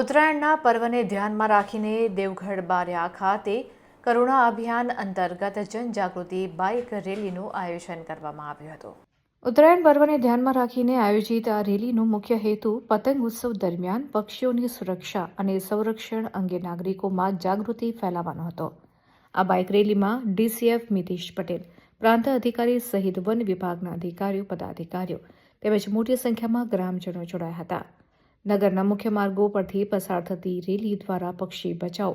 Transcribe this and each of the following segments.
ઉત્તરાયણના પર્વને ધ્યાનમાં રાખીને દેવગઢ બારિયા ખાતે કરુણા અભિયાન અંતર્ગત જનજાગૃતિ બાઇક રેલીનું આયોજન કરવામાં આવ્યું હતું. ઉત્તરાયણ પર્વને ધ્યાનમાં રાખીને આયોજિત આ રેલીનો મુખ્ય હેતુ પતંગ ઉત્સવ દરમિયાન પક્ષીઓની સુરક્ષા અને સંરક્ષણ અંગે નાગરિકોમાં જાગૃતિ ફેલાવવાનો હતો. આ બાઇક રેલીમાં ડીસીએફ મિતેશ પટેલ, પ્રાંત અધિકારી સહિત વન વિભાગના અધિકારીઓ, પદાધિકારીઓ તેમજ મોટી સંખ્યામાં ગ્રામજનો જોડાયા હતા. નગરના મુખ્ય માર્ગો પરથી પસાર થતી રેલી દ્વારા પક્ષી બચાવો.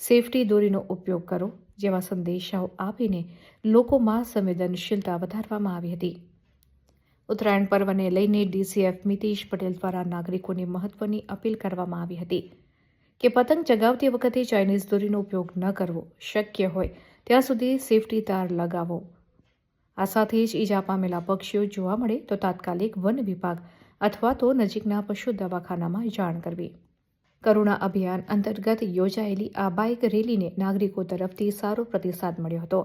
સેફટી દોરીનો ઉપયોગ કરો જેવા સંદેશાઓ આપીને લોકોમાં સંવેદનશીલતા વધારવામાં આવી હતી. ઉત્તરાયણ પર્વને લઈને ડીસીએફ મિતેશ પટેલ દ્વારા નાગરિકોને મહત્વની અપીલ કરવામાં આવી હતી કે પતંગ ચગાવતી વખતે ચાઇનીઝ દોરીનો ઉપયોગ ન કરવો શક્ય હોય ત્યાં સુધી સેફટી તાર લગાવો. આ સાથે જ ઈજા પામેલા પક્ષીઓ જોવા મળે તો તાત્કાલિક વન વિભાગ અથવા તો નજીકના પશુ દવાખાનામાં જાણ કરવી. કરુણા અભિયાન અંતર્ગત યોજાયેલી આ બાઇક રેલીને નાગરિકો તરફથી સારો પ્રતિસાદ મળ્યો હતો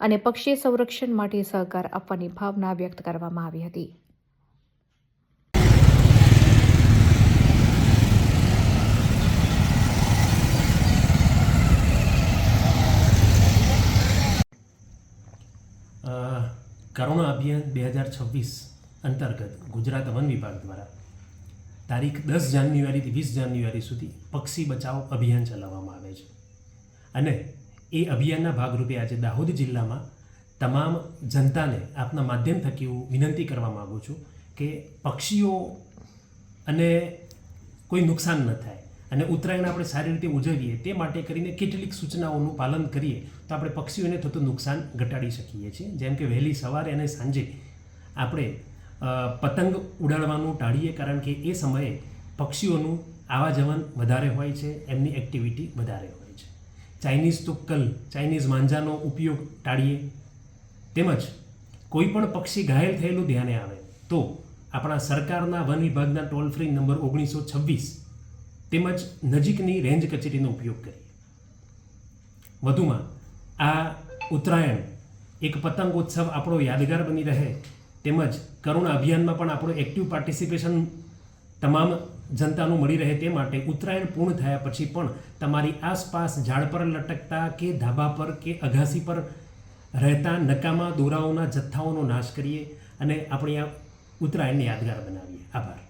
અને પક્ષી સંરક્ષણ માટે સહકાર આપવાની ભાવના વ્યક્ત કરવામાં આવી હતી. કરુણા અભિયાન બે હજાર છવ્વીસ અંતર્ગત ગુજરાત વન વિભાગ દ્વારા તારીખ દસ જાન્યુઆરીથી વીસ જાન્યુઆરી સુધી પક્ષી બચાવ અભિયાન ચલાવવામાં આવે છે. અને એ અભિયાનના ભાગરૂપે આજે દાહોદ જિલ્લામાં તમામ જનતાને આપના માધ્યમ થકી હું વિનંતી કરવા માગું છું કે પક્ષીઓ અને કોઈ નુકસાન ન થાય અને ઉત્તરાયણ આપણે સારી રીતે ઉજવીએ તે માટે કરીને કેટલીક સૂચનાઓનું પાલન કરીએ તો આપણે પક્ષીઓને થતું નુકસાન ઘટાડી શકીએ છીએ. જેમ કે વહેલી સવારે અને સાંજે આપણે પતંગ ઉડાડવાનું ટાળીએ કારણ કે એ સમયે પક્ષીઓનું આવા જવન વધારે હોય છે, એમની એક્ટિવિટી વધારે હોય છે. ચાઇનીઝ તુક્કલ ચાઇનીઝ માંજાનો ઉપયોગ ટાળીએ. તેમજ કોઈ પણ પક્ષી ઘાયલ થયેલું ધ્યાને આવે તો આપણા સરકારના વન વિભાગના ટોલ ફ્રી નંબર ઓગણીસો છવ્વીસ તેમજ નજીકની રેન્જ કચેરીનો ઉપયોગ કરીએ. વધુમાં આ ઉત્તરાયણ એક પતંગ ઉત્સવ આપણો યાદગાર બની રહે તેમજ કરુણા અભિયાનમાં પણ આપણું એક્ટિવ પાર્ટિસિપેશન તમામ જનતાનું મળી રહે તે માટે ઉત્તરાયણ પૂર્ણ થયા પછી પણ તમારી આસપાસ ઝાડ પર લટકતા કે ધાબા પર કે અગાસી પર રહેતા નકામા દોરાઓના જથ્થાઓનો નાશ કરીએ અને આપણી આ ઉત્તરાયણને યાદગાર બનાવીએ. આભાર.